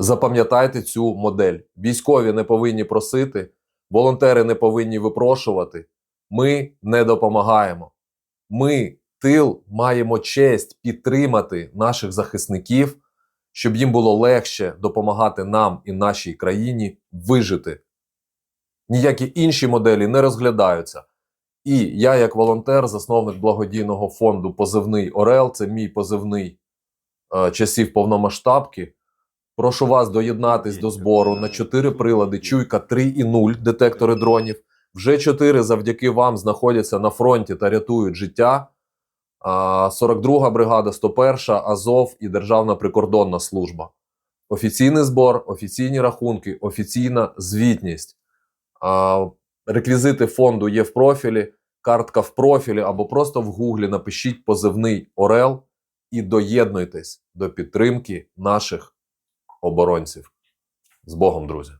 Запам'ятайте цю модель. Військові не повинні просити, волонтери не повинні випрошувати. Ми не допомагаємо. Ми, тил, маємо честь підтримати наших захисників, щоб їм було легше допомагати нам і нашій країні вижити. Ніякі інші моделі не розглядаються. І я, як волонтер, засновник благодійного фонду Позивний Орел, це мій позивний е, часів повномасштабки. Прошу вас доєднатись до збору на 4 прилади Чуйка 3 і 0 детектори дронів. Вже 4 завдяки вам знаходяться на фронті та рятують життя. А, 42 бригада, 101, Азов і Державна прикордонна служба. Офіційний збор, офіційні рахунки, офіційна звітність. Реквізити фонду є в профілі, картка в профілі або просто в гуглі напишіть позивний Орел і доєднуйтесь до підтримки наших оборонців. З Богом, друзі!